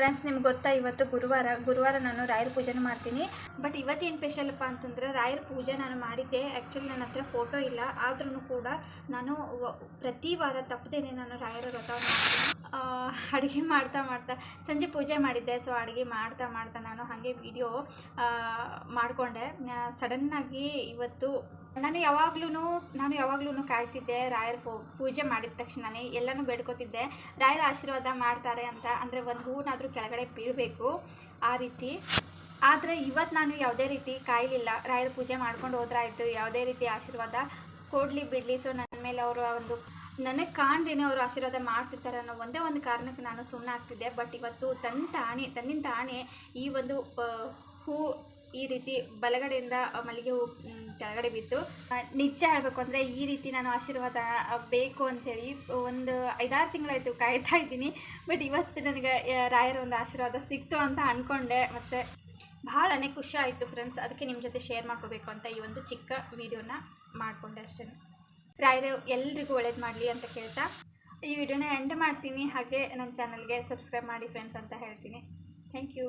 Friends ನಿಮ್ಗೆ ಗೊತ್ತಾ, ಇವತ್ತು ಗುರುವಾರ ಗುರುವಾರ ನಾನು ರಾಯರ ಪೂಜೆನೂ ಮಾಡ್ತೀನಿ. ಬಟ್ ಇವತ್ತೇನು ಅಪ್ಪ ಅಂತಂದ್ರೆ, ರಾಯರ ಪೂಜೆ ನಾನು ಮಾಡಿದ್ದೆ. ಆ್ಯಕ್ಚುಲಿ ನನ್ನ ಹತ್ರ ಫೋಟೋ ಇಲ್ಲ. ಆದ್ರೂ ಕೂಡ ನಾನು ಪ್ರತಿ ವಾರ ತಪ್ಪದೇನೆ ನಾನು ರಾಯರ ವ್ರತವನ್ನು ಅಡುಗೆ ಮಾಡ್ತಾ ಮಾಡ್ತಾ, ಸಂಜೆ ಪೂಜೆ ಮಾಡಿದ್ದೆ ಸೊ ಅಡುಗೆ ಮಾಡ್ತಾ ಮಾಡ್ತಾ ನಾನು ಹಾಗೆ ವಿಡಿಯೋ ಮಾಡಿಕೊಂಡೆ. ಸಡನ್ನಾಗಿ ಇವತ್ತು ನಾನು ಯಾವಾಗ್ಲೂ ನಾನು ಯಾವಾಗ್ಲೂ ಕಾಯ್ತಿದ್ದೆ ರಾಯರ ಪೂಜೆ ಮಾಡಿದ ತಕ್ಷಣನೇ ಎಲ್ಲನೂ ಬೇಡ್ಕೋತಿದ್ದೆ. ರಾಯರ ಆಶೀರ್ವಾದ ಮಾಡ್ತಾರೆ ಅಂತ, ಅಂದರೆ ಒಂದು ಹೂನಾದರೂ ಕೆಳಗಡೆ ಬೀಳಬೇಕು ಆ ರೀತಿ. ಆದರೆ ಇವತ್ತು ನಾನು ಯಾವುದೇ ರೀತಿ ಕಾಯಲಿಲ್ಲ. ರಾಯರ ಪೂಜೆ ಮಾಡ್ಕೊಂಡು ಹೋದ್ರಾಯಿತು, ಯಾವುದೇ ರೀತಿ ಆಶೀರ್ವಾದ, ಕೊಡಲಿ ಬಿಡಲಿ. ಸೊ ನನ್ನ ಮೇಲೆ ಅವರು ಒಂದು ನನಗೆ ಕಾಣ್ದೇನೆ ಅವರು ಆಶೀರ್ವಾದ ಮಾಡ್ತಿರ್ತಾರೆ ಅನ್ನೋ ಒಂದೇ ಒಂದು ಕಾರಣಕ್ಕೆ ನಾನು ಸುಣ್ಣ ಆಗ್ತಿದ್ದೆ. ಬಟ್ ಇವತ್ತು ತನ್ನ ತಾಣೆ ತನ್ನಿಂದ ತಾಣೆ ಈ ಒಂದು ಹೂ ಈ ರೀತಿ ಬಲಗಡೆಯಿಂದ ಮಲ್ಲಿಗೆ ಹೂ ಕೆಳಗಡೆ ಬಿತ್ತು ನಿಜ ಹೇಳಬೇಕು ಅಂದರೆ ಈ ರೀತಿ ನಾನು ಆಶೀರ್ವಾದ ಬೇಕು ಅಂತೇಳಿ ಒಂದು ಐದಾರು ತಿಂಗಳಾಯಿತು ಕಾಯ್ತಾ ಇದ್ದೀನಿ. ಬಟ್ ಇವತ್ತು ನನಗೆ ರಾಯರ ಒಂದು ಆಶೀರ್ವಾದ ಸಿಕ್ತು ಅಂತ ಅಂದ್ಕೊಂಡೆ ಮತ್ತು ಭಾಳನೇ ಖುಷಿ ಆಯಿತು ಫ್ರೆಂಡ್ಸ್ ಅದಕ್ಕೆ ನಿಮ್ಮ ಜೊತೆ ಶೇರ್ ಮಾಡ್ಕೋಬೇಕು ಅಂತ ಈ ಒಂದು ಚಿಕ್ಕ ವಿಡಿಯೋನ ಮಾಡಿಕೊಂಡೆ ಅಷ್ಟೇ ರಾಯರು ಎಲ್ರಿಗೂ ಒಳ್ಳೇದು ಮಾಡಲಿ ಅಂತ ಕೇಳ್ತಾ ಈ ವಿಡಿಯೋನ ಎಂಡ್ ಮಾಡ್ತೀನಿ. ಹಾಗೆ ನನ್ನ ಚಾನಲ್ಗೆ ಸಬ್ಸ್ಕ್ರೈಬ್ ಮಾಡಿ ಫ್ರೆಂಡ್ಸ್ ಅಂತ ಹೇಳ್ತೀನಿ. Thank you